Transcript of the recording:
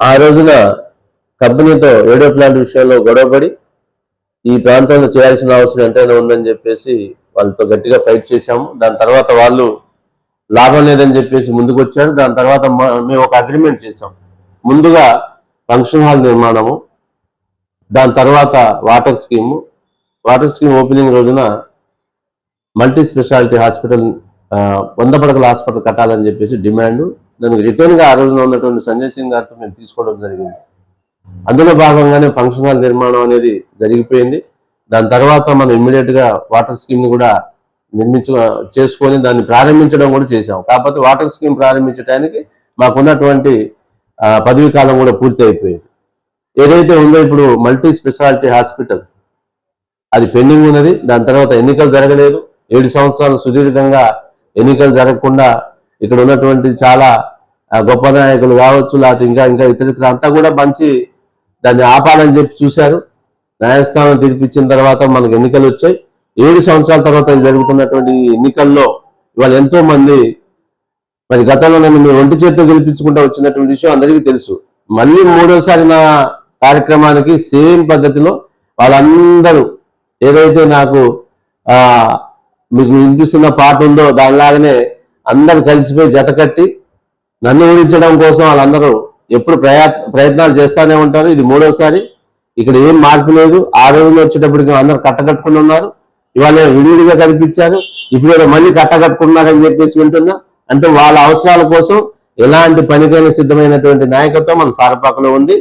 ఆ రోజున కంపెనీతో ఏడో ప్లాంట్ విషయంలో గొడవపడి ఈ ప్రాంతంలో చేయాల్సిన అవసరం ఎంతైనా ఉందని చెప్పేసి వాళ్ళతో గట్టిగా ఫైట్ చేశాము. దాని తర్వాత వాళ్ళు లాభం లేదని చెప్పేసి ముందుకు వచ్చారు దాని తర్వాత మేము ఒక అగ్రిమెంట్ చేసాం ముందుగా ఫంక్షన్ హాల్ నిర్మాణము దాని తర్వాత water scheme water scheme opening రోజున మల్టీ స్పెషాలిటీ హాస్పిటల్ వంద పడకల హాస్పిటల్ కట్టాలని చెప్పేసి డిమాండ్. దానికి రిటర్న్గా ఆ రోజున ఉన్నటువంటి సంజయ్ సింగ్ గారితో మేము తీసుకోవడం జరిగింది. అందులో భాగంగానే ఫంక్షన్ హాల్ నిర్మాణం అనేది జరిగిపోయింది. దాని తర్వాత మనం ఇమ్మీడియట్గా వాటర్ స్కీమ్ని కూడా నిర్మించు చేసుకొని దాన్ని ప్రారంభించడం కూడా చేశాం. కాకపోతే వాటర్ స్కీమ్ ప్రారంభించడానికి మాకున్నటువంటి పదవి పదవీ కాలం కూడా పూర్తి అయిపోయింది ఏదైతే ఉందో ఇప్పుడు మల్టీ స్పెషాలిటీ హాస్పిటల్ అది పెండింగ్ ఉన్నది. దాని తర్వాత ఎన్నికలు జరగలేదు. ఏడు సంవత్సరాలు సుదీర్ఘంగా ఎన్నికలు జరగకుండా ఇక్కడ ఉన్నటువంటి చాలా గొప్ప నాయకులు కావచ్చు లేకపోతే ఇంకా ఇంకా ఇతరితర అంతా కూడా మంచి దాన్ని ఆపాలని చెప్పి చూశారు. న్యాయస్థానం తీర్పిచ్చిన తర్వాత మనకు ఎన్నికలు వచ్చాయి. ఏడు సంవత్సరాల తర్వాత జరుగుతున్నటువంటి ఎన్నికల్లో ఇవాళ ఎంతో మంది మరి గతంలో నన్ను మీ ఒంటి చేతితో గెలిపించుకుంటూ వచ్చినటువంటి విషయం అందరికీ తెలుసు. మళ్ళీ మూడోసారి నా కార్యక్రమానికి సేమ్ పద్ధతిలో వాళ్ళందరూ ఏదైతే నాకు మీకు వినిపిస్తున్న పాట ఉందో దానిలాగానే అందరు కలిసిపోయి జత కట్టి నన్ను ఊడించడం కోసం వాళ్ళందరూ ఎప్పుడు ప్రయా ప్రయత్నాలు చేస్తానే ఉంటారు. ఇది మూడోసారి. ఇక్కడ ఏం మార్పు లేదు. ఆ రోజుల్లో వచ్చేటప్పటికి అందరు కట్టకట్టుకుని ఉన్నారు. ఇవాళ విడివిడిగా కనిపించారు ఇప్పుడు ఏదో మళ్ళీ కట్టకట్టుకున్నారని చెప్పేసి వింటున్నా. అంటే వాళ్ళ అవసరాల కోసం ఎలాంటి పనికైనా సిద్ధమైనటువంటి నాయకత్వం మన సారపాకలో ఉంది.